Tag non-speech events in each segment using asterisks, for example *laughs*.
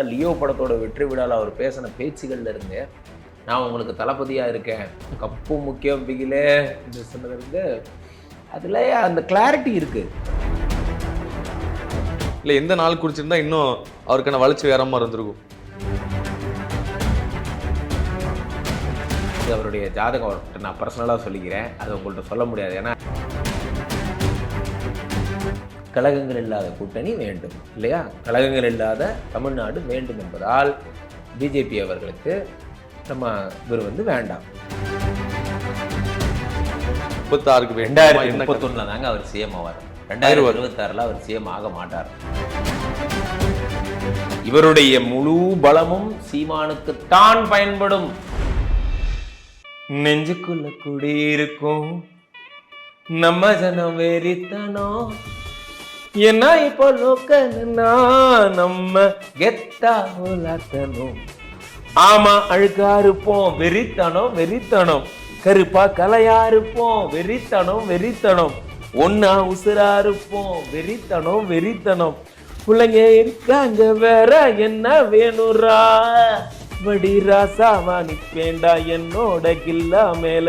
விழாவில் லியோ படத்தோட வெற்றி விழாவில் அவர் பேசின பேச்சுகள்ல இருந்து நான் உங்களுக்கு தளபதியாக இருக்கேன். கப்பு முக்கியம் பிகிலே என்று சொன்னது இருந்து அதில் அந்த கிளாரிட்டி இருக்குது இல்லை எந்த நாள் குடிச்சிருந்தா இன்னும் அவருக்கான வளர்ச்சி வேற மாதிரி இருந்திருக்கும். அவருடைய ஜாதகம் நான் பர்சனலாக சொல்லிக்கிறேன். அது உங்கள்கிட்ட சொல்ல முடியாது. ஏன்னா கழகங்கள் இல்லாத கூட்டணி வேண்டும் இல்லையா? கழகங்கள் இல்லாத தமிழ்நாடு வேண்டும் என்பதால் பிஜேபி அவர்களுக்கு நம்ம இவர் வந்து வேண்டாம். முப்பத்தாறுக்கு ரெண்டாயிரத்தி முப்பத்தொன்னுல தாங்க அவர் சிஎம் ஆவார். ரெண்டாயிரத்தி இருபத்தாறுல அவர் சிஎம் ஆக மாட்டார். இவருடைய முழு பலமும் சீமானுக்குத்தான் பயன்படும். நெஞ்சுக்குள்ள குடியிருக்கும் நம்ம ஜனம் வெறித்தனம் என்ன இப்போ லோக்கன்னா நம்ம கெத்தா உலாத்தனும் ஆமா அழுக்கா இருப்போம் வெறித்தனம் வெறித்தனம். கருப்பா கலையா இருப்போம் வெறித்தனம் வெறித்தனம். ஒன்னா உசுரா இருப்போம் வெறித்தனம் வெறித்தனம். பிள்ளைங்க இருக்காங்க வேற என்ன வேணுரா வடி ராசாவா நிப்பேண்டா என்னோட கில்லா மேல.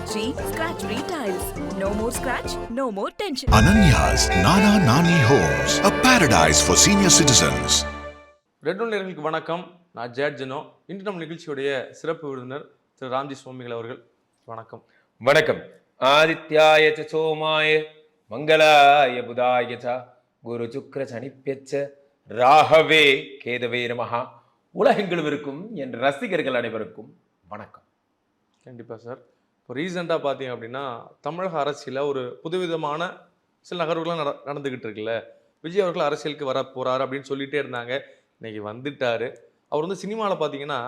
SHG Scratch Retiles. No more scratch, no more tension. Ananya's Nana Nani Homes, a paradise for senior citizens. Red one நேர்களுக்கு வணக்கம். நான் ஜேட் ஜெனோ. இன்று நம்ம நிகழ்ச்சியுடைய சிறப்பு விருந்தினர் திரு ராம்ஜி சுவாமிகள் அவர்கள். வணக்கம். வணக்கம். ஆதித்யாய ச சோமாய மங்களாய புதாய ச குரு சுக்ர சனிப்பெச்ச ராகவே கேதவே நமஹா. உலகெங்கிலும் இருக்கும் என் ரசிகர்கள் அனைவருக்கும் வணக்கம். கண்டிப்பாக சார். இப்போ ரீசெண்டாக பார்த்தீங்க அப்படின்னா தமிழக அரசியலில் ஒரு புதுவிதமான சில நகர்வுகள்லாம் நட நடந்துக்கிட்டு இருக்குல்ல. விஜய் அவர்கள் அரசியலுக்கு வர போகிறார் அப்படின்னு சொல்லிகிட்டே இருந்தாங்க. இன்னைக்கு வந்துட்டார். அவர் வந்து சினிமாவில் பார்த்தீங்கன்னா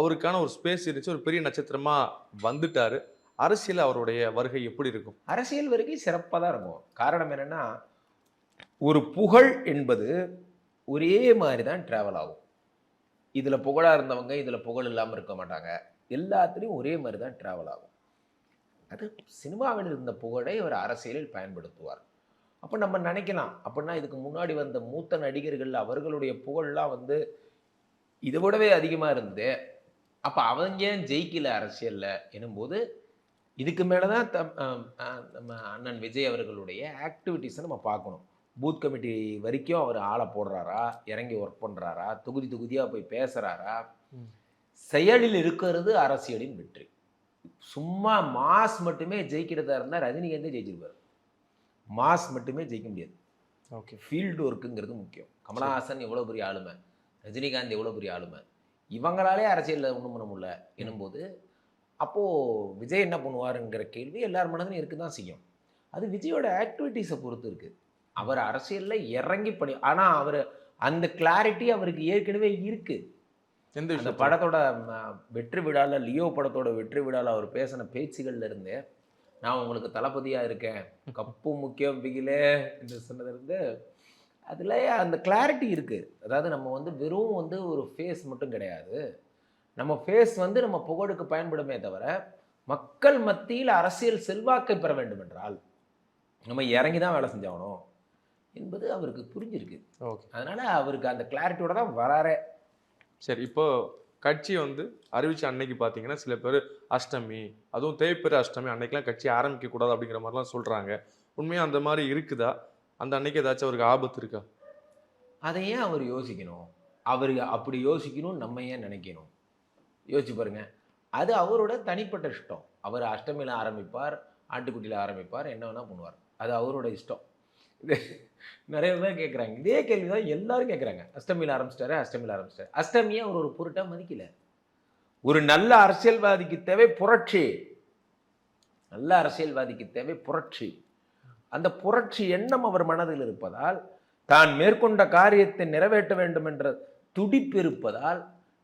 அவருக்கான ஒரு ஸ்பேஸ் இருந்துச்சு. ஒரு பெரிய நட்சத்திரமாக வந்துட்டார். அரசியல் அவருடைய வருகை எப்படி இருக்கும்? அரசியல் வரைக்கும் சிறப்பாக தான் இருக்கும். காரணம் என்னென்னா ஒரு புகழ் என்பது ஒரே மாதிரி தான் ட்ராவல் ஆகும். இதில் புகழாக இருந்தவங்க இதில் புகழ் இல்லாமல் இருக்க மாட்டாங்க. எல்லாத்துலேயும் ஒரே மாதிரி தான் ட்ராவல் ஆகும். அது சினிமாவில் இருந்த புகழை அவர் அரசியலில் பயன்படுத்துவார். அப்போ நம்ம நினைக்கலாம். அப்படின்னா இதுக்கு முன்னாடி வந்த மூத்த நடிகர்கள் அவர்களுடைய புகழ்லாம் வந்து இதை விடவே அதிகமாக இருந்தது. அப்போ அவங்க ஏன் ஜெயிக்கல அரசியலில் எனும்போது இதுக்கு மேலே தான் தம் நம்ம அண்ணன் விஜய் அவர்களுடைய ஆக்டிவிட்டீஸை நம்ம பார்க்கணும். பூத் கமிட்டி வரைக்கும் அவர் ஆளை போடுறாரா? இறங்கி ஒர்க் பண்ணுறாரா தொகுதி தொகுதியாக போய் பேசுகிறாரா. செயலில் இருக்கிறது அரசியலின் வெற்றி. சும்மா மாஸ் மட்டுமே ஜெயிக்கிறதா இருந்தால் ரஜினிகாந்தே ஜெயிச்சிருப்பார். மாஸ் மட்டுமே ஜெயிக்க முடியாது. ஓகே. ஃபீல்டு ஒர்க்குங்கிறது முக்கியம். கமலஹாசன் எவ்வளோ பெரிய ஆளுமை? ரஜினிகாந்த் எவ்வளோ பெரிய ஆளுமை? இவங்களாலே அரசியலில் ஒன்றும் பண்ண முடியல எனும்போது அப்போது விஜய் என்ன பண்ணுவாருங்கிற கேள்வி எல்லார் மனதிலும் இருக்க தான் செய்யும். அது விஜயோட ஆக்டிவிட்டீஸை பொறுத்து இருக்குது அவர் அரசியலில் இறங்கி பணி ஆனால் அவர் அந்த கிளாரிட்டி அவருக்கு ஏற்கனவே இருக்குது எந்த அந்த படத்தோட வெற்றி விழாவில் லியோ படத்தோட வெற்றி விழாவில் அவர் பேசின பேச்சுகள்ல இருந்து நான் உங்களுக்கு தளபதியாக இருக்கேன். கப்பு முக்கியம் பிகிலே என்று சொன்னதிலிருந்து அதில் அந்த கிளாரிட்டி இருக்குது அதாவது நம்ம வந்து வெறும் வந்து ஒரு ஃபேஸ் மட்டும் கிடையாது. நம்ம ஃபேஸ் வந்து நம்ம புகழுக்கு பயன்படுமே தவிர மக்கள் மத்தியில் அரசியல் செல்வாக்கை பெற வேண்டும் என்றால் நம்ம இறங்கி தான் வேலை செஞ்சாகணும் என்பது அவருக்கு புரிஞ்சிருக்கு. ஓகே. அதனால் அவருக்கு அந்த கிளாரிட்டியோட தான் வராரே. சரி இப்போ கட்சி வந்து அறிவிச்ச அன்னைக்கு பார்த்தீங்கன்னா சில பேர் அஷ்டமி அதுவும் தேய்பிற அஷ்டமி அன்னைக்கெல்லாம் கட்சி ஆரம்பிக்க கூடாது அப்படிங்கிற மாதிரிலாம் சொல்றாங்க. உண்மையா அந்த மாதிரி இருக்குதா? அந்த அன்னைக்கு ஏதாச்சும் அவருக்கு ஆபத்து இருக்கா? அதை ஏன் அவர் யோசிக்கணும்? அவர் அப்படி யோசிக்கணும் நம்ம ஏன் நினைக்கணும்? யோசிச்சு பாருங்க. அது அவரோட தனிப்பட்ட இஷ்டம். அவர் அஷ்டமியில் ஆரம்பிப்பார் ஆட்டுக்குட்டியில் ஆரம்பிப்பார் என்ன வேணால் பண்ணுவார். அது அவரோட இஷ்டம். நிறைய பேர் கேட்குறாங்க இதே கேள்வி தான் எல்லாரும் கேட்குறாங்க அஷ்டமியில் ஆரம்பிச்சிட்டாரு அஷ்டமியில் ஆரம்பிச்சிட்டாரு. அஷ்டமியை அவர் ஒரு பொருட்டாக மதிக்கல. ஒரு நல்ல அரசியல்வாதிக்கு தேவை புரட்சி. நல்ல அரசியல்வாதிக்கு தேவை புரட்சி. அந்த புரட்சி எண்ணம் அவர் மனதில் இருப்பதால் தான் மேற்கொண்ட காரியத்தை நிறைவேற்ற வேண்டும் என்ற துடிப்பு இருப்பதால்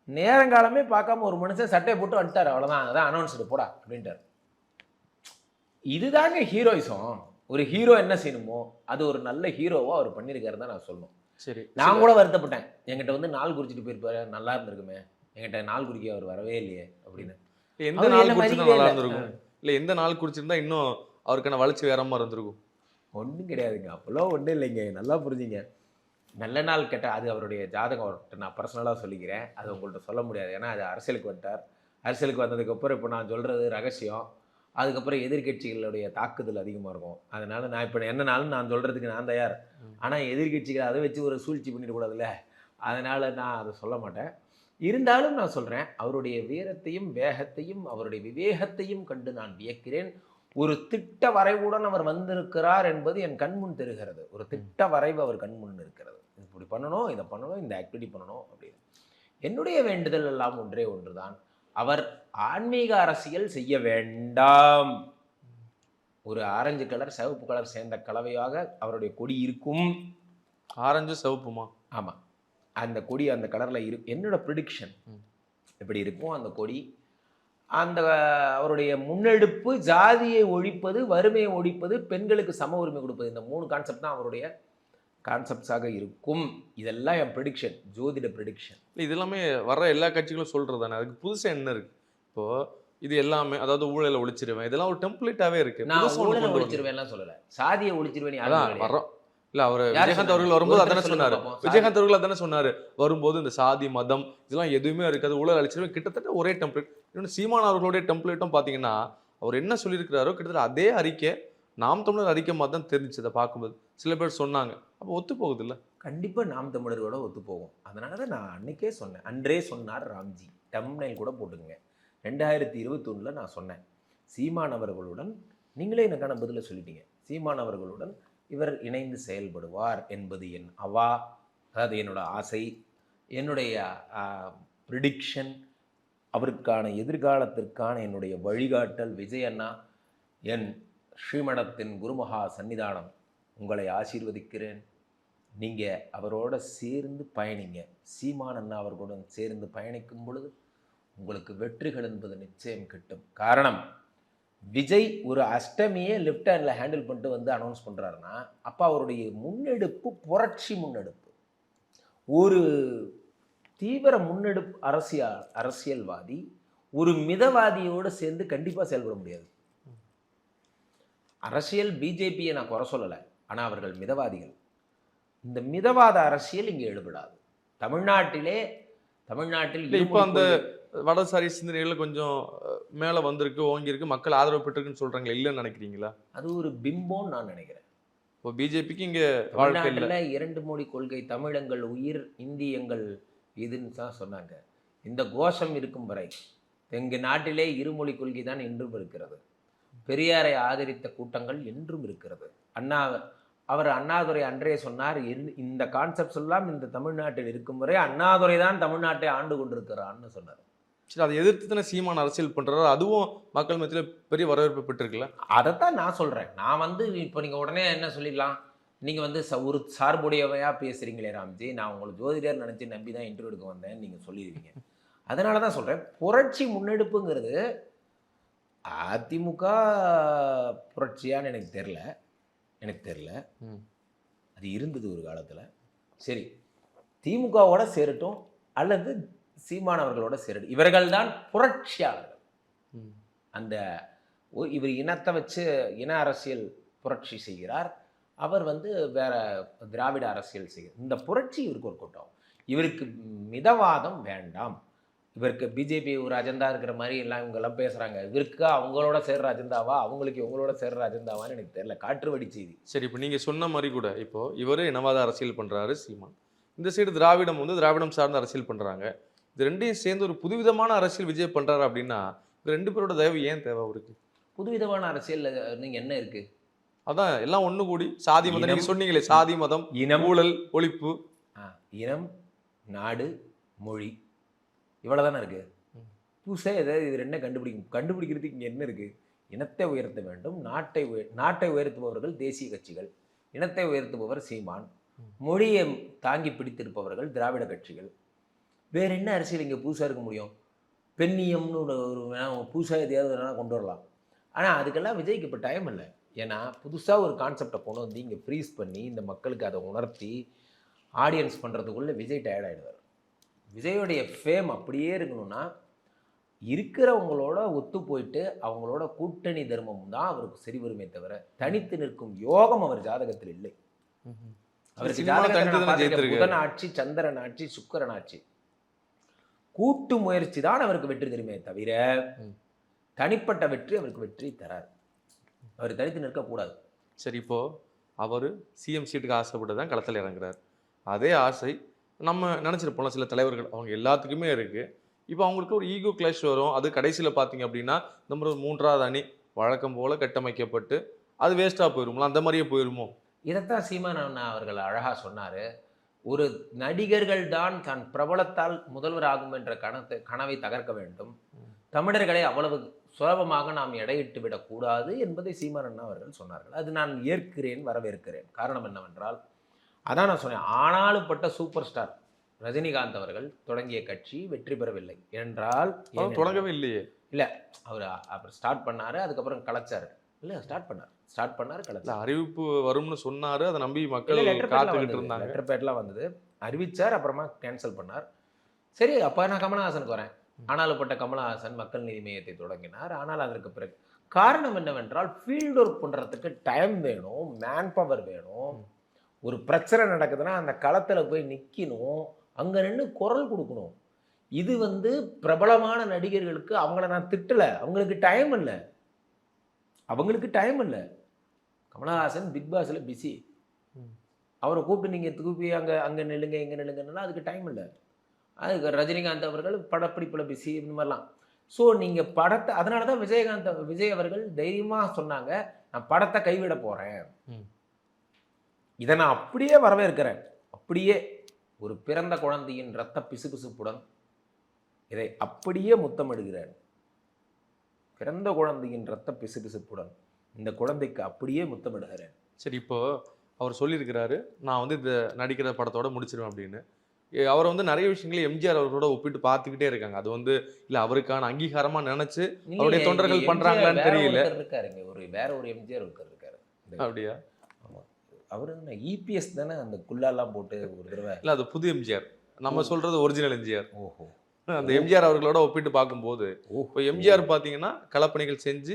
நேரங்காலமே பார்க்காம ஒரு மனுஷன் சட்டையை போட்டு வந்துட்டார். அவ்வளோதான் அதான் அனௌன்ஸ்டு போடா அப்படின்ட்டார். இதுதாங்க ஹீரோயிசம் ஒரு ஹீரோ என்ன செய்யணுமோ அது ஒரு நல்ல ஹீரோவா அவர் பண்ணியிருக்காரு தான் நான் சொல்லணும். சரி நான் கூட வருத்தப்பட்டேன். என்கிட்ட வந்து நாள் குறிச்சிட்டு போயிருப்பாரு நல்லா இருந்திருக்குமே. என்கிட்ட நாள் குறிக்க அவர் வரவே இல்லையே அப்படின்னு. எந்த நாள் நல்லா. இருந்திருக்கும்? இல்ல எந்த நாள் குடிச்சிருந்தா இன்னும் அவருக்கான வளர்ச்சி வேற மாதிரி இருந்திருக்கும்? ஒன்றும் கிடையாதுங்க. அப்போல்லாம் ஒன்றும் இல்லைங்க. நல்லா புரிஞ்சுங்க. நல்ல நாள் கெட்ட அது அவருடைய ஜாதகம் அவர்கிட்ட நான் பர்சனலாக சொல்லிக்கிறேன். அது உங்கள்கிட்ட சொல்ல முடியாது. ஏன்னா அது அரசியலுக்கு வந்துட்டார். அரசியலுக்கு வந்ததுக்கப்புறம் இப்போ நான் சொல்கிறது ரகசியம். அதுக்கப்புறம் எதிர்க்கட்சிகளுடைய தாக்குதல் அதிகமாக இருக்கும். அதனால நான் இப்போ என்னனாலும் நான் சொல்கிறதுக்கு நான் தயார். ஆனால் எதிர்க்கட்சிகள் அதை வச்சு ஒரு சூழ்ச்சி பண்ணிடக்கூடாதுல்ல? அதனால் நான் அதை சொல்ல மாட்டேன். இருந்தாலும் நான் சொல்கிறேன் அவருடைய வீரத்தையும் வேகத்தையும் அவருடைய விவேகத்தையும் கண்டு நான் வியக்கிறேன். ஒரு திட்ட வரைவுடன் அவர் வந்திருக்கிறார் என்பது என் கண்முன் தெரிகிறது. ஒரு திட்ட வரைவு அவர் கண்முன் இருக்கிறது. இப்படி பண்ணணும் இதை பண்ணணும் இந்த ஆக்டிவிட்டி பண்ணணும் அப்படின்னு. என்னுடைய வேண்டுதல் எல்லாம் ஒன்றே ஒன்றுதான். அவர் ஆன்மீக அரசியல் செய்ய வேண்டாம். ஒரு ஆரஞ்சு கலர் சிவப்பு கலர் சேர்ந்த கலவையாக அவருடைய கொடி இருக்கும். ஆரஞ்சு சிவப்புமா? ஆமாம் அந்த கொடி அந்த கலரில் இரு என்னோட ப்ரிடிக்ஷன். எப்படி இருக்கும் அந்த கொடி. அந்த அவருடைய முன்னெடுப்பு ஜாதியை ஒழிப்பது வறுமையை ஒழிப்பது பெண்களுக்கு சம உரிமை கொடுப்பது இந்த மூணு கான்செப்ட் தான் அவருடைய கான்செப்ட்ஸாக இருக்கும். இதெல்லாம் என் ப்ரிடிக்ஷன் ஜோதிட ப்ரிடிக்ஷன் இல்ல, இது எல்லாமே வர்ற எல்லா கட்சிகளும் சொல்றது தானே. அதுக்கு புதுசா என்ன இருக்கு? இப்போ இது எல்லாமே அதாவது ஊழலை ஒழிச்சிருவேன். இதெல்லாம் ஒரு டெம்ப்ளேட்டாவே இருக்கு. நான் ஊழலை. ஒழிச்சிருவேன்லாம் சொல்லலை. சாதியை ஒழிச்சிருவேன் அதான் வர்றோம். இல்ல அவர் விஜயகாந்த்? அவர்கள் வரும்போது அதானே சொன்னாரு. விஜயகாந்த் அவர்கள் அதானே சொன்னாரு. வரும்போது இந்த சாதி மதம் இதெல்லாம் எதுவுமே இருக்காது. ஊழல் அழிச்சிருவேன். கிட்டத்தட்ட ஒரே டெம்ப்ளேட் இன்னொன்று சீமான் அவர்களுடைய டெம்ப்ளேட்டும் பாத்தீங்கன்னா அவர் என்ன சொல்லியிருக்கிறாரோ கிட்டத்தட்ட அதே அறிக்கை நாம் தமிழர் அறிக்கை மாதிரி தான் தெரிஞ்சு அதை பார்க்கும்போது. சில பேர் சொன்னாங்க. அப்போ ஒத்து போகுது கண்டிப்பாக நாம் தமிழர்களோட ஒத்து போகும். அதனால தான் நான் அன்றைக்கே சொன்னேன். அன்றே சொன்னார் ராம்ஜி. டம்னைல் கூட போட்டுங்க ரெண்டாயிரத்தி இருபத்தொன்னில் நான் சொன்னேன். சீமான் அவர்களுடன் நீங்களே எனக்கான பதிலை சொல்லிட்டீங்க. சீமான் அவர்களுடன் இவர் இணைந்து செயல்படுவார் என்பது என் அவா அதாவது என்னோட ஆசை. என்னுடைய ப்ரிடிக்ஷன் அவருக்கான எதிர்காலத்திற்கான என்னுடைய வழிகாட்டல் விஜய் அண்ணா என் ஸ்ரீமடத்தின் குருமகா சன்னிதானம் உங்களை ஆசீர்வதிக்கிறேன். நீங்கள் அவரோட சேர்ந்து பயணிங்க. சீமான் அண்ணா அவர்களுடன் சேர்ந்து பயணிக்கும் பொழுது உங்களுக்கு வெற்றிகள் என்பது நிச்சயம் கிட்டும். காரணம் விஜய் ஒரு அஷ்டமியே லெஃப்ட் ஹேண்டில் ஹேண்டில் பண்ணிட்டு வந்து அனௌன்ஸ் பண்ணுறாருன்னா அப்போ அவருடைய முன்னெடுப்பு புரட்சி முன்னெடுப்பு. ஒரு தீவிர முன்னெடுப்பு அரசியல் அரசியல்வாதி ஒரு மிதவாதியோடு சேர்ந்து கண்டிப்பாக செயல்பட முடியாது. அரசியல் பிஜேபியை நான் குறை சொல்லலை. ஆனால் அவர்கள் மிதவாதிகள். இந்த மிதவாத அரசியல் இங்கே எழுபடாது. தமிழ்நாட்டிலே தமிழ்நாட்டில் இப்போ அந்த வடசாரி சிந்தனைகள் கொஞ்சம் மேல வந்திருக்கு ஓங்கி இருக்கு மக்கள் ஆதரவு பெற்றிருக்குன்னு சொல்றாங்களே இல்லைன்னு நினைக்கிறீங்களா? அது ஒரு பிம்பம்னு நான் நினைக்கிறேன். இப்போ பிஜேபிக்கு இங்க தமிழ்நாட்டில் இரண்டு மொழி கொள்கை தமிழங்கள் உயிர் இந்தி எங்கள் இதுன்னு தான் சொன்னாங்க. இந்த கோஷம் இருக்கும் வரை எங்கள் நாட்டிலே இருமொழி கொள்கை தான் இன்றும் இருக்கிறது. பெரியாரை ஆதரித்த கூட்டங்கள் என்றும் இருக்கிறது. அண்ணா அவர் அண்ணாதுரை அன்றே சொன்னார் "இந்த- கான்செப்ட்ஸ் எல்லாம் இந்த தமிழ்நாட்டில் இருக்கும் வரை அண்ணாதுரை தான் தமிழ்நாட்டை ஆண்டு கொண்டிருக்கிறான்னு சொன்னார். சரி அதை எதிர்த்து தானே சீமான் அரசியல் பண்றாரு? அதுவும் மக்கள் மத்தியில பெரிய வரவேற்பு பெற்றிருக்குல்ல? அதைத்தான் நான் சொல்கிறேன் நான் வந்து இப்போ நீங்கள் உடனே என்ன சொல்லிடலாம்? நீங்கள் வந்து ச- ஒரு சார்புடையவையாக பேசுகிறீங்களே ராம்ஜி. நான் உங்களை ஜோதிடர் நினச்சி நம்பி தான் இன்டர்வியூ எடுக்க வந்தேன் நீங்கள் சொல்லிடுவீங்க. அதனால தான் சொல்கிறேன் புரட்சி முன்னெடுப்புங்கிறது அதிமுக புரட்சியான்னு எனக்கு தெரில எனக்கு தெரில. அது இருந்தது ஒரு காலத்தில். சரி திமுகவோட சேரட்டும் அல்லது சீமானவர்களோட சேரட்டும். இவர்கள் தான் புரட்சியாளர்கள். அந்த இவர் இனத்தை வச்சு இன அரசியல் புரட்சி செய்கிறார். அவர் வந்து வேற திராவிட அரசியல் செய்கிறார். இந்த புரட்சி இவருக்கு ஒரு கூட்டம் இவருக்கு மிதவாதம் வேண்டாம். இவருக்கு பிஜேபி ஒரு அஜெண்டா இருக்கிற மாதிரி எல்லாம் இவங்க எல்லாம் பேசுறாங்க. இவருக்கு அவங்களோட சேர்ற அஜெண்டாவா? அவங்களுக்கு இவங்களோட சேர்ற அஜெண்டாவான்னு எனக்கு தெரியல. காற்று வடி செய்தி. சரி இப்போ நீங்க சொன்ன மாதிரி கூட இப்போ இவரு இனவாத அரசியல் பண்றாரு சீமான். இந்த சைடு திராவிடம் வந்து திராவிடம் சார்ந்த அரசியல் பண்றாங்க. இது ரெண்டையும் சேர்ந்து ஒரு புதுவிதமான அரசியல் விஜய் பண்றாரு அப்படின்னா இந்த ரெண்டு பேரோட தயவு ஏன் தேவை அவருக்கு? புதுவிதமான அரசியல் நீங்க என்ன இருக்கு? அதான் எல்லாம் ஒண்ணு கூடி. சாதி மதம் நீங்க இனம். சொன்னீங்களே சாதி மதம் இனம் ஊழல் ஒழிப்பு. இனம் நாடு மொழி. இவ்வளவுதானே இருக்கு? ம். புதுசாக ஏதாவது இது என்ன கண்டுபிடிக்கும். கண்டுபிடிக்கிறதுக்கு இங்கே என்ன இருக்கு? இனத்தை உயர்த்த வேண்டும். நாட்டை நாட்டை உயர்த்துபவர்கள் தேசிய கட்சிகள். இனத்தை உயர்த்துபவர் சீமான். மொழியை தாங்கி பிடித்திருப்பவர்கள் திராவிட கட்சிகள். வேற என்ன அரசியல் இங்கே புதுசாக இருக்க முடியும்? பெண்ணியம்னு ஒரு புதுசாக எதையாவது வேணா கொண்டு வரலாம். ஆனால் அதுக்கெல்லாம் விஜய்க்கு இப்போ டைம் இல்லை. ஏன்னா புதுசாக ஒரு கான்செப்டை கொண்டு வந்து இங்கே ஃப்ரீஸ் பண்ணி இந்த மக்களுக்கு அதை உணர்த்தி ஆடியன்ஸ் பண்ணுறதுக்குள்ளே விஜய் டயர்ட் ஆகிடுவார் விஜயோடைய ஃபேம் அப்படியே இருக்கணும்னா இருக்கிறவங்களோட ஒத்து போயிட்டு அவங்களோட கூட்டணி தர்மம் தான் அவருக்கு சரி வருமே தவிர தனித்து நிற்கும் யோகம் அவர் ஜாதகத்தில் இல்லை. அவருக்கு ஜாதகத்துல. புதன் ஆட்சி சந்திரன் ஆட்சி சுக்கிரன் ஆட்சி. கூட்டு முயற்சி தான் அவருக்கு வெற்றி தருமே தவிர. தனிப்பட்ட வெற்றி அவருக்கு வெற்றி தராது. அவர் தனித்து நிற்கக்கூடாது. சரி இப்போ அவர் சிஎம் சீட்டுக்கு ஆசைப்பட்டு தான் களத்தில் இறங்குறாரு. அதே ஆசை நம்ம நினச்சிருப்போம்ல சில தலைவர்கள். அவங்க எல்லாத்துக்குமே இருக்குது இப்போ அவங்களுக்கு ஒரு ஈகோ கிளாஷ் வரும். அது கடைசியில் பார்த்தீங்க அப்படின்னா நம்ம ஒரு மூன்றாவது அணி வழக்கம் போல் கட்டமைக்கப்பட்டு அது வேஸ்ட்டாக போயிருமோ? அந்த மாதிரியே போயிருமோ? இதைத்தான் சீமான் அவர்கள் அழகாக சொன்னார். ஒரு நடிகர்கள் தான் தன் பிரபலத்தால் முதல்வர் ஆகும் என்ற கணத்தை கனவை தகர்க்க வேண்டும். தமிழர்களை அவ்வளவு சுலபமாக நாம் எடையிட்டு விடக்கூடாது என்பதை சீமான் அண்ணா அவர்கள் சொன்னார்கள். அது நான் ஏற்கிறேன் வரவேற்கிறேன். காரணம் என்னவென்றால் அதான் நான் சொன்னேன் ஆனாலும் பட்ட சூப்பர் ஸ்டார் ரஜினிகாந்த் அவர்கள் தொடங்கிய கட்சி வெற்றி பெறவில்லை. என்றால் தொடங்கவே இல்லையே. அவர் அப்புறம் ஸ்டார்ட் பண்ணாரு அதுக்கப்புறம் கலைச்சாரு. இல்ல ஸ்டார்ட் பண்ணார். ஸ்டார்ட் பண்ணாரு இல்ல கலைச்சார் அறிவிப்பு வரும்னு சொன்னாரு அதை நம்பி மக்கள் காத்துக்கிட்டு இருந்தாங்க லெட்டர் பேட்லாம் வந்தது. அறிவிச்சார் அப்புறமா கேன்சல் பண்ணார். சரி அப்போ நான் கமலஹாசனுக்கு வரேன். ஆனாலும் பட்ட கமலஹாசன் மக்கள் நீதி மையத்தை தொடங்கினார். ஆனால் அதற்கு பிறகு காரணம் என்னவென்றால் ஃபீல்டு ஒர்க் பண்ணுறதுக்கு டைம் வேணும் மேன் பவர் வேணும் ஒரு பிரச்சனை நடக்குதுன்னா அந்த களத்தில் போய் நிற்கணும் அங்கே நின்று குரல் கொடுக்கணும். இது வந்து பிரபலமான நடிகர்களுக்கு அவங்கள நான் திட்டலை. அவங்களுக்கு டைம் இல்லை. அவங்களுக்கு டைம் இல்லை. கமலஹாசன் பிக் பாஸில் பிஸி. அவரை கூப்பிட்டு நீங்கள் தூப்பி அங்கே அங்கே நில்லுங்க இங்கே நில்லுங்கன்னா அதுக்கு டைம் இல்லை. அதுக்கு ரஜினிகாந்த் அவர்கள் படப்பிடிப்பில் பிஸி இந்த மாதிரிலாம். ஸோ நீங்கள் படத்தை அதனால தான் விஜயகாந்த் விஜய் அவர்கள் தைரியமாக சொன்னாங்க நான் படத்தை கைவிட போகிறேன். இதை நான் அப்படியே வரவேற்கிறேன். அப்படியே ஒரு பிறந்த குழந்தையின் ரத்த பிசுபிசுப்புடன் இதை அப்படியே முத்தமிடுகிறேன். பிறந்த குழந்தையின் ரத்த பிசுபிசுப்புடன் இந்த குழந்தைக்கு அப்படியே முத்தமிடுகிறேன். சரி இப்போ அவர் சொல்லியிருக்கிறாரு நான் வந்து இந்த நடிக்கிற படத்தோட முடிச்சிருவேன் அப்படின்னு. அவரை வந்து நிறைய விஷயங்களை எம்ஜிஆர் அவர்களோட ஒப்பிட்டு பார்த்துக்கிட்டே இருக்காங்க. அது வந்து இல்ல அவருக்கான அங்கீகாரமா நினைச்சு அவருடைய தொண்டர்கள் பண்றாங்களான்னு தெரியல. இருக்காருங்க ஒரு வேற ஒரு எம்ஜிஆர் ஒருத்தர் இருக்காரு. அப்படியா? அவரு என்ன இபிஎஸ் தானே அந்த குல்லாலாம் போட்டு ஒரு தடவை? இல்ல அது புது எம்ஜிஆர். நம்ம சொல்றது ஒரிஜினல் எம்ஜிஆர். ஓஹோ. அந்த எம்ஜிஆர் அவர்களோட ஒப்பிட்டு பார்க்கும்போது இப்போ எம்ஜிஆர் பார்த்தீங்கன்னா களப்பணிகள் செஞ்சு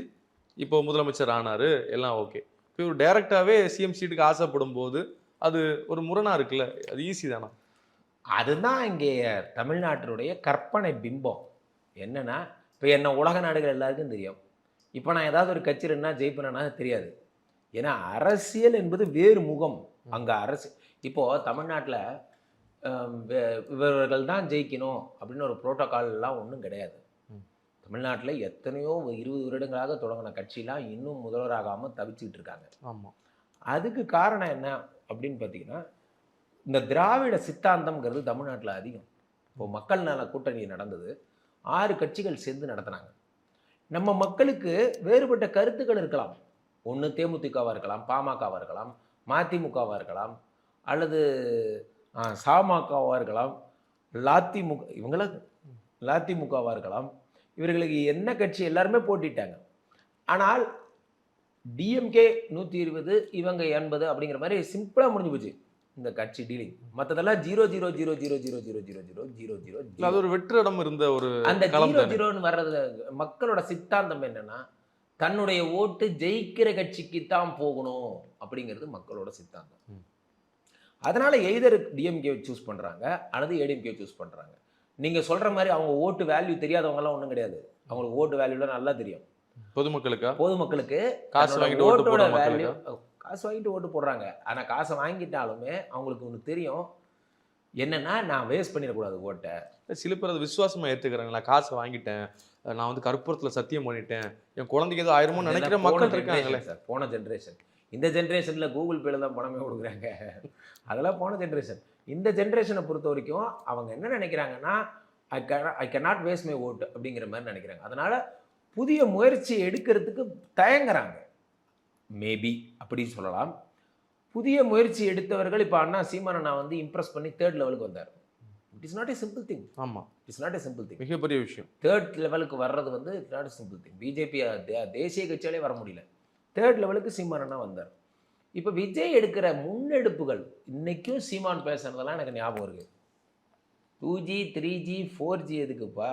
இப்போ முதலமைச்சர் ஆனாரு எல்லாம் ஓகே. இப்போ இவர் டைரக்டாவே சிஎம் சீட்டுக்கு ஆசைப்படும் போது அது ஒரு முரணா இருக்குல்ல அது ஈஸி தானா? அதுதான் இங்கே தமிழ்நாட்டினுடைய கற்பனை பிம்பம். என்னன்னா இப்போ என்ன உலக நாடுகள் எல்லாருக்கும் தெரியும். இப்போ நான் ஏதாவது ஒரு கட்சி ரெண்டா ஜெயிப்பேனா தெரியாது. ஏன்னா அரசியல் என்பது வேறு முகம். அங்கே அரசு இப்போ தமிழ்நாட்டில் இவர்கள் தான் ஜெயிக்கணும் அப்படின்னு ஒரு புரோட்டோகால்லாம் ஒன்றும் கிடையாது. தமிழ்நாட்டில் எத்தனையோ இருபது வருடங்களாக தொடங்கின கட்சிலாம் இன்னும் முதல்வராகாமல் தவிச்சுக்கிட்டு இருக்காங்க. ஆமா. அதுக்கு காரணம் என்ன அப்படின்னு பார்த்தீங்கன்னா இந்த திராவிட சித்தாந்தம்ங்கிறது தமிழ்நாட்டில் அதிகம். இப்போ மக்கள் நல கூட்டணி நடந்தது. ஆறு கட்சிகள் சேர்ந்து நடத்தினாங்க. நம்ம மக்களுக்கு வேறுபட்ட கருத்துக்கள் இருக்கலாம். ஒன்று தேமுதிகவாக இருக்கலாம் பாமகவாக இருக்கலாம் மதிமுகவாக இருக்கலாம் அல்லது சாமகவாக இருக்கலாம் லாத்திமுக இவங்கள லாத்திமுகவாக இருக்கலாம் இவர்களுக்கு என்ன கட்சி எல்லாருமே போட்டிட்டாங்க ஆனால் டிஎம்கே நூற்றி இருபது இவங்க எண்பது அப்படிங்கிற மாதிரி சிம்பிளாக முடிஞ்சு போச்சு இந்த கட்சி டீலிங் மற்றதெல்லாம் zero zero zero zero zero zero zero zero zero zero அது ஒரு வெற்றிடம் இருந்த ஒரு அந்த ஜீரோ. ஜீரோன்னு வர்றது மக்களோட சித்தாந்தம் என்னன்னா தன்னுடைய ஓட்டு ஜெயிக்கிற கட்சிக்கு தான் போகணும் அப்படிங்கிறது மக்களோட சித்தாந்தம். அதனால எய்தர் டிஎம்கே சூஸ் பண்றாங்க. அல்லது ஏடிஎம்கே சூஸ் பண்றாங்க. நீங்க சொல்ற மாதிரி அவங்க ஓட்டு வேல்யூ தெரியாதவங்க எல்லாம் ஒன்றும் கிடையாது. அவங்களுக்கு ஓட்டு வேல்யூலாம் நல்லா தெரியும். பொதுமக்களுக்கா? பொதுமக்களுக்கு காசு வாங்கிட்டு ஓட்டு ஓட்டோட வேல்யூ காசு வாங்கிட்டு ஓட்டு போடுறாங்க. ஆனா காசை வாங்கிட்டாலுமே அவங்களுக்கு ஒன்று தெரியும். என்னன்னா நான் வேஸ்ட் பண்ணிடக்கூடாது ஓட்டை சில பேர் அதை விசுவாசமா ஏத்துக்கிறாங்க நான் காசை வாங்கிட்டேன். நான் வந்து கற்பூரத்துல சத்தியம் பண்ணிட்டேன். என் குழந்தைக்கு ஏதோ ஆயிருமோ நினைக்கிற மக்கள் இருக்காங்களே. சார் போன ஜென்ரேஷன் இந்த ஜென்ரேஷன்ல கூகுள் பேல தான் பணமே கொடுக்குறாங்க. அதெல்லாம் போன ஜென்ரேஷன் இந்த ஜென்ரேஷனை பொறுத்த வரைக்கும் அவங்க என்ன நினைக்கிறாங்கன்னா I I not waste my vote அப்படிங்கிற மாதிரி நினைக்கிறாங்க. அதனால புதிய முயற்சி எடுக்கிறதுக்கு தயங்குறாங்க. மேபி அப்படி சொல்லலாம். புதிய முயற்சி எடுத்தவர்கள் இப்போ அண்ணா சீமான் அண்ணா வந்து இம்ப்ரெஸ் பண்ணி தேர்ட் லெவலுக்கு வந்தார். It is not a simple thing ஆமா. It's not a simple thing மிகப்பெரிய விஷயம். தேர்ட் லெவலுக்கு வர்றது வந்து நாட் சிம்பிள் திங் பிஜேபி தேசிய கட்சியாலே வர முடியல. தேர்ட் லெவலுக்கு சீமான் அண்ணா வந்தார். இப்போ விஜய் எடுக்கிற முன்னெடுப்புகள் இன்னைக்கும் சீமான் பேசுறதெல்லாம் எனக்கு ஞாபகம் இருக்கு. Two G three G four G எதுக்குப்பா?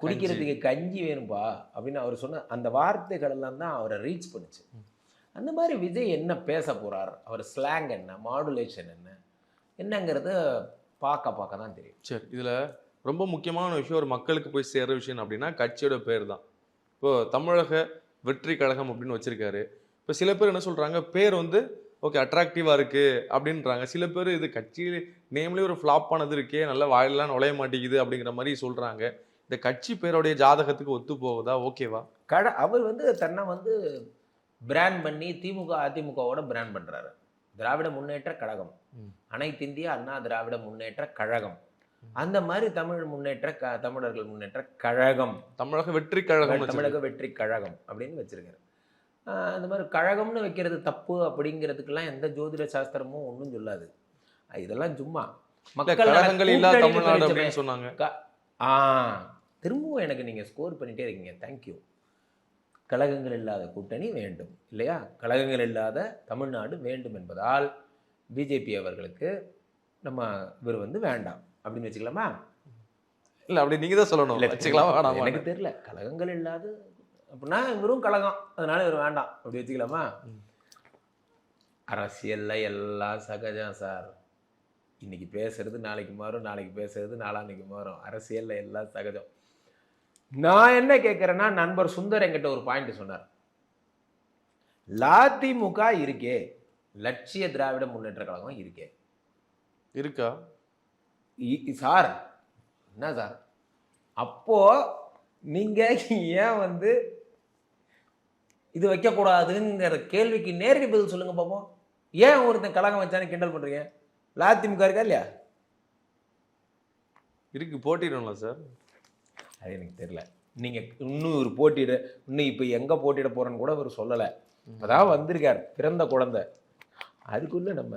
குடிக்கிறதுக்கு கஞ்சி வேணும்பா? அப்படின்னு அவர் சொன்ன அந்த வார்த்தைகள் எல்லாம் தான் அவரை ரீச் பண்ணுச்சு. அந்த மாதிரி விஜய் என்ன பேச போறார்? அவர் ஸ்லாங் என்ன? மாடுலேஷன் என்ன? என்னங்கிறத பார்க்க பார்க்க தான் தெரியும். சரி இதுல ரொம்ப முக்கியமான விஷயம் ஒரு மக்களுக்கு போய் சேர்ற விஷயம் அப்படின்னா கட்சியோட பேர் தான் இப்போ தமிழக வெற்றி கழகம் அப்படின்னு வச்சிருக்காரு. இப்போ சில பேர் என்ன சொல்றாங்க பேர் வந்து ஓகே அட்ராக்டிவா இருக்கு அப்படின்றாங்க. சில பேர் இது கட்சி நேம்லேயே ஒரு ஃப்ளாப் ஆனது இருக்கே நல்ல வாயிலெல்லாம் நுழைய மாட்டேங்குது அப்படிங்கிற மாதிரி சொல்றாங்க. இந்த கட்சி பேருடைய ஜாதகத்துக்கு ஒத்து போகுதா ஓகேவா? கட அவர் வந்து தன்னை வந்து பிராண்ட் பண்ணி திமுக அதிமுகவோட பிராண்ட் பண்றாரு. திராவிட முன்னேற்ற கழகம். அனைத்து இந்திய அண்ணா திராவிட முன்னேற்ற கழகம். அந்த மாதிரி தமிழ் முன்னேற்ற க தமிழர்கள் முன்னேற்ற கழகம். தமிழக வெற்றி கழகம் தமிழக வெற்றி கழகம் அப்படின்னு வச்சிருக்காரு. அந்த மாதிரி கழகம்னு வைக்கிறது தப்பு அப்படிங்கிறதுக்கெல்லாம் எந்த ஜோதிட சாஸ்திரமும் ஒன்றும் சொல்லாது. இதெல்லாம் சும்மா. அப்படின்னு சொன்னாங்க. ஆ திரும்பவும் எனக்கு நீங்கள் ஸ்கோர் பண்ணிட்டே இருக்கீங்க. தேங்க்யூ கழகங்கள் இல்லாத கூட்டணி வேண்டும் இல்லையா? கழகங்கள் இல்லாத தமிழ்நாடு வேண்டும் என்பதால் பிஜேபி அவர்களுக்கு நம்ம இவர் வந்து வேண்டாம் அப்படின்னு வச்சுக்கலாமா? இல்ல அப்படி நீங்க தான் சொல்லணும். இல்ல, வச்சுக்கலாம்? எனக்கு தெரியல. கழகங்கள் இல்லாத அப்படின்னா இவரும் கழகம். அதனால இவர் வேண்டாம். அப்படி வச்சுக்கலாமா. அரசியல்ல எல்லாம் சகஜம் சார். இன்னைக்கு பேசுறது நாளைக்கு மாறும் நாளைக்கு பேசுறது நாளான்னைக்கு மாறும். அரசியல்ல எல்லாம் சகஜம். நான் என்ன கேட்குறேன்னா நண்பர் சுந்தர் என்கிட்ட ஒரு பாயிண்ட் சொன்னார். லதிமுக இருக்கே லட்சிய திராவிட முன்னேற்ற கழகம் இருக்கே. இருக்கா? சார் என்ன சார்? அப்போ நீங்க ஏன் வந்து இது வைக்கக்கூடாதுங்கிற கேள்விக்கு நேரடி பதில் சொல்லுங்க பாப்போம். ஏன் ஒருத்தன் கலகம் வச்சானு கிண்டல் பண்றீங்க? லதிமுக இருக்கா இல்லையா? இருக்கு போட்டிடும்ல சார். அது எனக்கு தெரியல. நீங்க இன்னும் ஒரு போட்டியிட இன்னும் இப்போ எங்க போட்டியிட போறேன்னு கூட அவர் சொல்லலை. இப்பதான் வந்திருக்கார் பிறந்த குழந்தை. அதுக்குள்ள நம்ம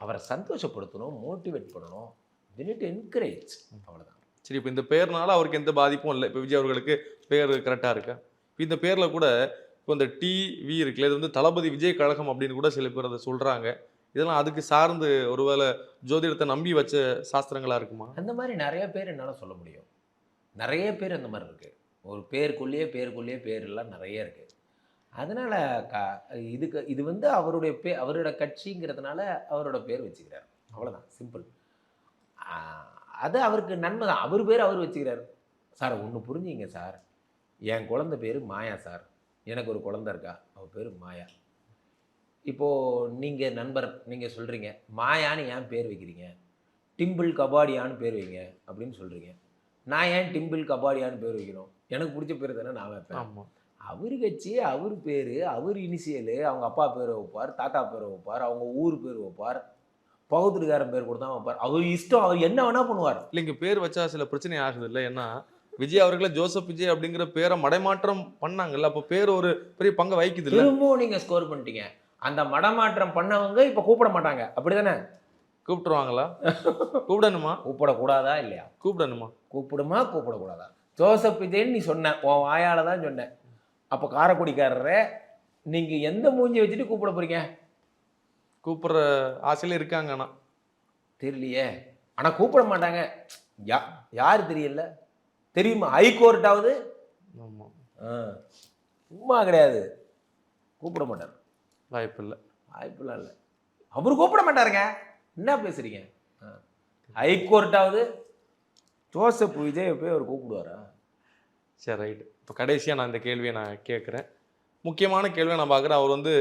அவரை சந்தோஷப்படுத்தணும் மோட்டிவேட் பண்ணணும். யூனிட் என்கரேஜ் அவ்வளவுதான். சரி இப்போ இந்த பேர்னால அவருக்கு எந்த பாதிப்பும் இல்லை. இப்போ விஜய் அவர்களுக்கு பேர் கரெக்டாக இருக்கா? இப்போ இந்த பேரில் கூட இப்போ இந்த டிவி இருக்குல்ல இது வந்து தளபதி விஜய் கழகம் அப்படின்னு கூட சில பேர் அதை சொல்கிறாங்க இதெல்லாம் அதுக்கு சார்ந்து ஒருவேளை ஜோதிடத்தை நம்பி வச்ச சாஸ்திரங்களா இருக்குமா? அந்த மாதிரி நிறைய பேர் என்னால் சொல்ல முடியும். நிறைய பேர் அந்த மாதிரி இருக்குது ஒரு பேருக்குள்ளேயே பேருக்குள்ளேயே பேர் எல்லாம் நிறைய இருக்குது அதனால் க இதுக்கு இது வந்து அவருடைய பே அவரோட கட்சிங்கிறதுனால அவரோட பேர் வச்சுக்கிறார். அவ்வளோதான் சிம்பிள் அது அவருக்கு நன்மை தான். அவர் பேர் அவர் வச்சுக்கிறார். சார் ஒன்று புரிஞ்சுங்க சார். என் குழந்தை பேர் மாயா சார். எனக்கு ஒரு குழந்த இருக்கா? அவள் பேர் மாயா. இப்போது நீங்கள் நண்பர் நீங்கள் சொல்கிறீங்க மாயான்னு ஏன் பேர் வைக்கிறீங்க? டிம்பிள் கபாடியான்னு பேர் வைங்க அப்படின்னு சொல்கிறீங்க நான் ஏன் டிம்பிள் கபாடியான்னு பேர் வைக்கணும்? எனக்கு பிடிச்ச பேர் தானே நான் வைப்பேன். அவர் கட்சி அவர் பேர் அவர் இனிஷியலு அவங்க அப்பா பேரை வைப்பார் தாத்தா பேரை வைப்பார் அவங்க ஊர் பேர் வைப்பார் பகுதிக்காரன் பேர் கொடுத்தா வைப்பார். அவர் இஷ்டம் அவர் என்ன வேணா பண்ணுவார். இல்லை இங்கே பேர் வச்சா சில பிரச்சனை ஆகுது இல்லை. ஏன்னா விஜய் அவர்களை ஜோசப் விஜய் அப்படிங்கிற பேரை மடைமாற்றம் பண்ணாங்கல்ல. அப்போ பேர் ஒரு பெரிய பங்கை வகிக்குது இல்லை. திரும்பவும் நீங்கள் ஸ்கோர் பண்ணிட்டீங்க. அந்த மடமாற்றம் பண்ணவங்க இப்போ கூப்பிட மாட்டாங்க. அப்படிதானே? கூப்பிட்டுருவாங்களா? *laughs* கூப்பிடணுமா? கூப்பிடக்கூடாதா இல்லையா? கூப்பிடணுமா? கூப்பிடுமா கூப்பிடக்கூடாதா? ஜோசப் விஜயன் நீ சொன்ன உன் வாயால தான் சொன்னேன் அப்போ காரைக்குடிக்காரரே நீங்கள் எந்த மூஞ்சி வச்சுட்டு கூப்பிட போறீங்க? கூப்பிடுற ஆசையில இருக்காங்க ஆனா. தெரியலையே. ஆனால் கூப்பிட மாட்டாங்க. யா யார் தெரியல? தெரியுமா? ஹைகோர்ட்டாவது ஆமாம் சும்மா கிடையாது. கூப்பிட மாட்டார். வாய்ப்பு இல்லை வாய்ப்புலாம் இல்லை அவர் கூப்பிட மாட்டாருங்க. என்ன பேசுறீங்க? ஹைகோர்ட்டாவது ஜோசப் விஜய் போய் அவர் கூப்பிடுவாரா? சரி ரைட்டு இப்போ கடைசியாக நான் இந்த கேள்வியை நான் கேட்குறேன். முக்கியமான கேள்வியை நான் பார்க்குறேன். அவர் வந்து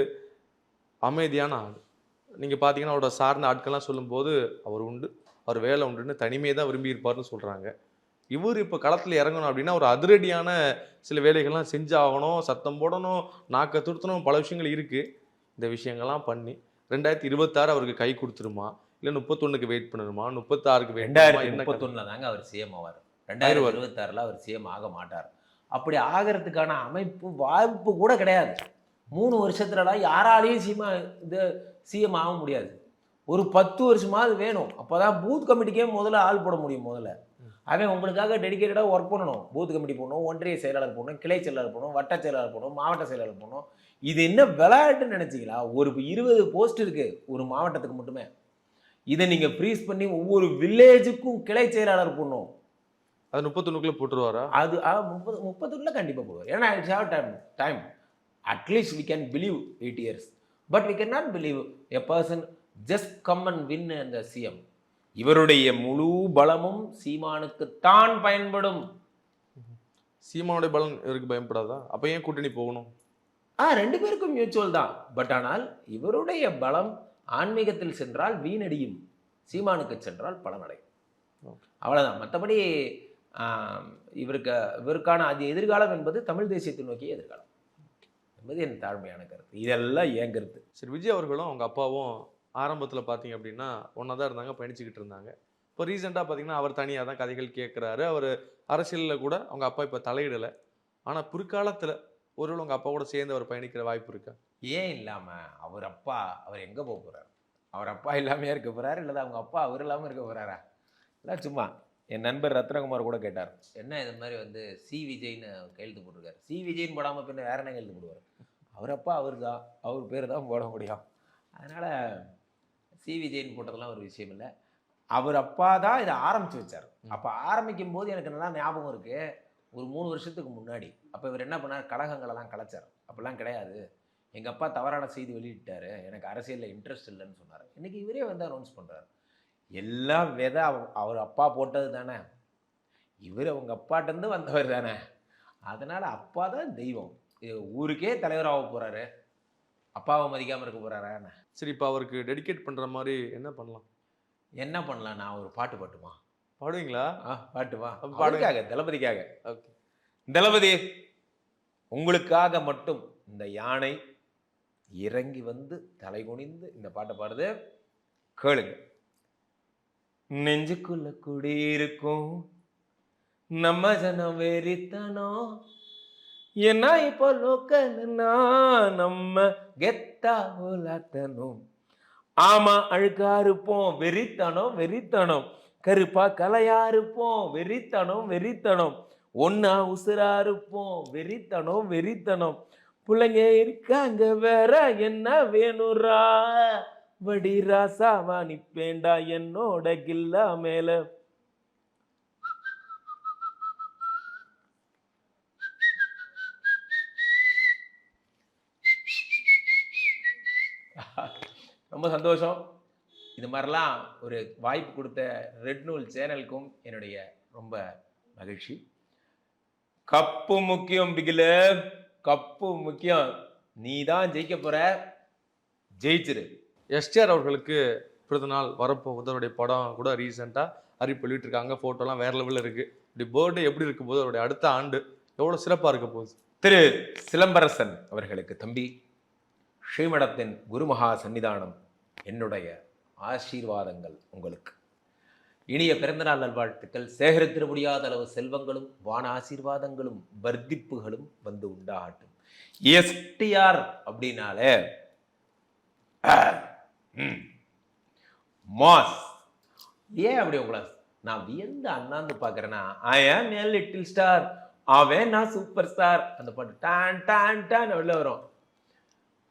அமைதியான ஆள். நீங்கள் பார்த்தீங்கன்னா அவரோட சார்ந்த ஆட்கள்லாம் சொல்லும்போது அவர் உண்டு அவர் வேலை உண்டுன்னு தனிமையை தான் விரும்பி இருப்பார்னு சொல்கிறாங்க இவர் இப்போ களத்தில் இறங்கணும் அப்படின்னா ஒரு அதிரடியான சில வேலைகள்லாம் செஞ்சாகணும் சத்தம் போடணும் நாக்கை துருத்தணும் பல விஷயங்கள் இருக்குது இந்த விஷயங்கள்லாம் பண்ணி ரெண்டாயிரத்தி இருபத்தாறு அவருக்கு கை கொடுத்துருமா? இல்லை முப்பத்தொன்னுக்கு வெயிட் பண்ணணுமா? முப்பத்தாறுக்கு ரெண்டாயிரத்தி முப்பத்தொன்னுல தாங்க அவர் சிஎம் ஆவார். ரெண்டாயிரத்தி இருபத்தாறில் அவர் சிஎம் ஆக மாட்டார். அப்படி ஆகிறதுக்கான அமைப்பு வாய்ப்பு கூட கிடையாது. மூணு வருஷத்துலலாம் யாராலையும் சிஎம் இது சிஎம் ஆக முடியாது. ஒரு பத்து வருஷமாவது வேணும். அப்பதான் பூத் கமிட்டிக்கே முதல்ல ஆள் போட முடியும் முதல்ல. அவன் உங்களுக்காக டெடிகேட்டடாக ஒர்க் பண்ணணும். பூத் கமிட்டி போடணும் ஒன்றிய செயலாளர் போடணும் கிளை செயலாளர் போடணும் வட்ட செயலாளர் போடணும் மாவட்ட செயலாளர் போடணும் இது என்ன விளையாட்டுன்னு நினைச்சீங்களா? ஒரு இருபது போஸ்ட் இருக்கு ஒரு மாவட்டத்துக்கு மட்டுமே. இதை நீங்க ஃப்ரீஸ் பண்ணி ஒவ்வொரு வில்லேஜுக்கும் கிளை செயலாளர் போடணும். அது முப்பத்தொன்னுக்குள்ள போட்டுருவாரா? அது முப்பது முப்பதுக்குள்ள கண்டிப்பாக போடுவார். ஏன்னா it's half time time at least we can believe eight years but we can not believe a person just come and win அந்த சிஎம் இவருடைய முழு பலமும் சீமானுக்குத்தான் பயன்படும். சீமானுடைய பலன் இவருக்கு பயன்படாதா? அப்ப ஏன் கூட்டணி போகணும்? ஆ ரெண்டு பேருக்கும் மியூச்சுவல் தான். பட் ஆனால் இவருடைய பலம் ஆன்மீகத்தில் சென்றால் வீணடியும். சீமானுக்கு சென்றால் பலனடையும் Okay. அவ்வளவுதான். மற்றபடி இவருக்கு இவருக்கான அது எதிர்காலம் என்பது தமிழ் தேசியத்தை நோக்கிய எதிர்காலம். என்பது என் தாழ்மையான கருத்து. இதெல்லாம் என் கருத்து. சரி விஜய் அவர்களும் அவங்க அப்பாவும் ஆரம்பத்தில் பார்த்தீங்க அப்படின்னா ஒன்றா தான் இருந்தாங்க பயணிச்சுக்கிட்டு இருந்தாங்க. இப்போ ரீசெண்டாக பார்த்தீங்கன்னா அவர் தனியாக தான் கதைகள் கேட்குறாரு அவர் அரசியலில் கூட அவங்க அப்பா இப்போ தலையிடலை. ஆனால் பிற்காலத்தில் ஒருவேளை உங்கள் அப்பா கூட சேர்ந்து அவர் பயணிக்கிற வாய்ப்பு இருக்கா? ஏன் இல்லாமல் அவர் அப்பா அவர் எங்கே போக போகிறார் அவர் அப்பா இல்லாமையே இருக்க போகிறாரு இல்லை அவங்க அப்பா அவர் இல்லாமல் இருக்க போகிறாரா இல்லை சும்மா என் நண்பர் ரத்னகுமார் கூட கேட்டார். என்ன இது மாதிரி வந்து சி. விஜய்னு கையெழுத்து போட்டிருக்காரு. சி. விஜய்னு போடாமல் பின்ன வேற என்ன கையெழுத்து போடுவார்? அவர் அப்பா அவர் தான் அவர் பேர் தான் போட முடியும். அதனால் சி. விஜய்னு போட்டதெல்லாம் ஒரு விஷயம் இல்லை. அவர் அப்பா தான் இதை ஆரம்பிச்சு வச்சார். அப்போ ஆரம்பிக்கும் போது எனக்கு நல்லா ஞாபகம் இருக்கு. ஒரு மூணு வருஷத்துக்கு முன்னாடி அப்போ இவர் என்ன பண்ணார்? கழகங்களெல்லாம் கலைச்சார். அப்படிலாம் கிடையாது. எங்கள் அப்பா தவறான செய்தி வெளியிட்டாரு. எனக்கு அரசியலில் இன்ட்ரெஸ்ட் இல்லைன்னு சொன்னார். இன்னைக்கு இவரே வந்து அனௌன்ஸ் பண்ணுறாரு எல்லாம் விதை அவ- அவர் அப்பா போட்டது தானே. இவர் அவங்க அப்பாட்டேருந்து வந்தவர் தானே. அதனால் அப்பா தான் தெய்வம். ஊருக்கே தலைவராக போகிறாரு அப்பாவை மதிக்காமல் இருக்க போகிறாரா சரி இப்போ அவருக்கு டெடிகேட் பண்ணுற மாதிரி என்ன பண்ணலாம்? என்ன பண்ணலாம்? நான் ஒரு பாட்டு பாட்டுமா? பாடுவீங்களா? ஆ பாட்டு வா. அப்ப பாடுங்க. பாடுக்காக தளபதிக்காக. ஓகே. தளபதி உங்களுக்காக மட்டும் இந்த யானை இறங்கி வந்து தலை குனிந்து இந்த பாட்டை பாடுது. கேளுங்க. நெஞ்சுக்குள்ள குடியிருக்கும் நம்ம ஜனம் வெறித்தனம் ஏன்னா இப்போ லோக்கல்னா நம்ம கெத்தா உலாத்தனும் ஆமா அழுக்கா இருப்போம் வெறித்தனம் வெறித்தனம். கருப்பா கலையா இருப்போம் வெறித்தனம் வெறித்தனம். ஒன்னா உசுரா இருப்போம் வெறித்தனம் வெறித்தனம். பிள்ளைங்க இருக்காங்க வேற என்ன வேணுரா வடி ராசாவா நிப்பேண்டா என்னோட கில்லா மேலே. ரொம்ப சந்தோஷம். இது மாதிரிலாம் ஒரு வாய்ப்பு கொடுத்த ரெட் நூல் சேனலுக்கும் என்னுடைய ரொம்ப மகிழ்ச்சி. கப்பு முக்கியம் பிகில கப்பு முக்கியம். நீ தான் ஜெயிக்க போற. ஜெயிச்சிரு. எஸ்டிஆர் அவர்களுக்கு பிறந்த நாள் வரப்போகுது அவருடைய படம் கூட ரீசெண்டாக அறிவிப்பு வெளியிட்டிருக்காங்க. ஃபோட்டோலாம் வேற லெவலில் இருக்குது இப்படி பர்த்டே எப்படி இருக்கும் போது அவருடைய அடுத்த ஆண்டு எவ்வளோ சிறப்பாக இருக்க போகுது? திரு சிலம்பரசன் அவர்களுக்கு தம்பி ஸ்ரீமடத்தின் குருமகா சன்னிதானம் என்னுடைய ஆசீர்வாதங்கள் உங்களுக்கு. இனிய பிறந்தநாள் நல்வாழ்த்துக்கள். சேகரித்திட முடியாத அளவு செல்வங்களும் வான ஆசீர்வாதங்களும் வர்த்திப்புகளும் வந்து உண்டாகட்டும். எஸ்டிஆர் அப்படின்னாலே மாஸ். ஏன் அப்படி உங்களை நான் வியந்து அண்ணாந்து பார்க்குறேன்னா ஐ ஆம் ஏ லிட்டில் ஸ்டார் அவன் நான் சூப்பர் ஸ்டார் அந்த பாட்டு டான் டான் டான் வெளில வரும்.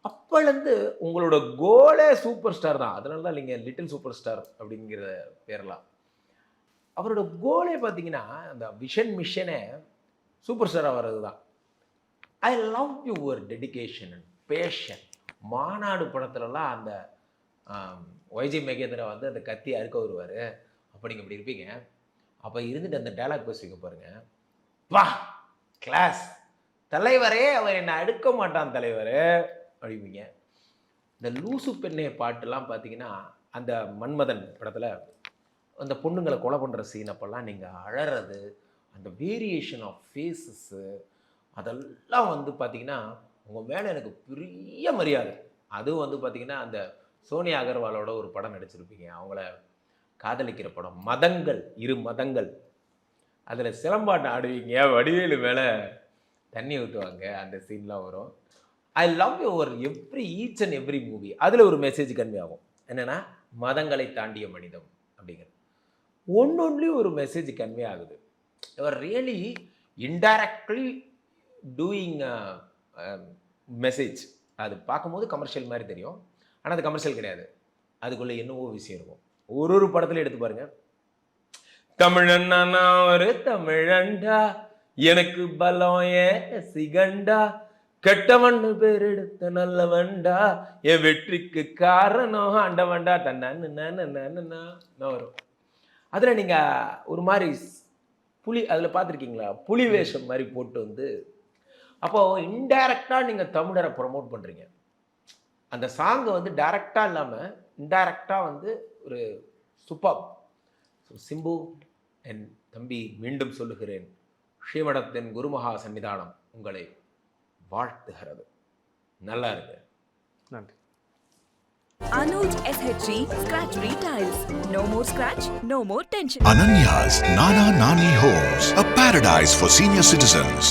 அப்போலேருந்து உங்களோட கோலே சூப்பர் ஸ்டார் தான். அதனால தான் நீங்கள் லிட்டில் சூப்பர் ஸ்டார் அப்படிங்கிற பேரெலாம் அவரோட கோலே பார்த்தீங்கன்னா அந்த விஷன் மிஷனே சூப்பர் ஸ்டாராக வர்றது தான். I love your dedication and passion Maanaadu படத்துலலாம் அந்த ஒய்ஜி மகேந்திரா வந்து அந்த கத்தி அறுக்க வருவார். அப்போ நீங்கள் இப்படி இருப்பீங்க. அப்போ இருந்துட்டு அந்த டைலாக் பேசுவீங்க பாருங்கள் வா கிளாஸ் தலைவரே அவர் என்னை அடுக்க மாட்டான் தலைவர். அப்படிப்பீங்க இந்த லூசு பெண்ணே பாட்டுலாம் பார்த்தீங்கன்னா அந்த மன்மதன் படத்தில் அந்த பொண்ணுங்களை கொலை பண்ணுற சீன் அப்போல்லாம் நீங்கள் அழறது அந்த வேரியேஷன் ஆஃப் ஃபேஸஸ்ஸு அதெல்லாம் வந்து பார்த்தீங்கன்னா உங்கள் மேலே எனக்கு பெரிய மரியாதை. அதுவும் வந்து பார்த்திங்கன்னா அந்த சோனியா அகர்வாலோட ஒரு படம் நடிச்சிருப்பீங்க. அவங்கள காதலிக்கிற படம். மதங்கள் இரு மதங்கள். அதில் சிலம்பாட்டம் ஆடுவீங்க. வடிவேலு மேலே தண்ணி ஊற்றுவாங்க அந்த சீன்லாம் வரும். I love your every each and every movie அதில் ஒரு மெசேஜ் கன்வியாகும் என்னென்னா மதங்களை தாண்டிய மனிதம் அப்படிங்கிறது ஒன்னொன்றுலேயும் ஒரு மெசேஜ் கன்வே ஆகுது your really indirectly doing message அது பார்க்கும்போது கமர்ஷியல் மாதிரி தெரியும். ஆனால் அது கமர்ஷியல் கிடையாது. அதுக்குள்ளே என்னவோ விஷயம் இருக்கும். ஒரு ஒரு படத்துல எடுத்து பாருங்க. தமிழன்னா நான் ஒரு தமிழண்டா. எனக்கு பலம் ஏ சிகண்டா. கெட்டவன்னு பேர் எடுத்த நல்லவன்டா. என் வெற்றிக்கு காரணம் ஆண்டவன்டா. தன்னா வரும். அதுல நீங்க ஒரு மாதிரி புலி அதுல பார்த்திருக்கீங்களா? புலி வேஷம் மாதிரி போட்டு வந்து அப்போ இன்டைரக்டா நீங்க தமிழரை ப்ரமோட் பண்றீங்க. அந்த சாங்கை வந்து டைரக்டா இல்லாம இன்டைரக்டா வந்து ஒரு சூப்பர் சிம்பு என் தம்பி மீண்டும் சொல்லுகிறேன். ஸ்ரீமடத்தின் குருமகா சன்னிதானம் உங்களை வாழ்த்துகிறது நல்லா இருக்கு நன்றி Anuj SHG Scratch Retiles. No more scratch, no more tension. Ananya's Nana Nani Homes, a paradise for senior citizens.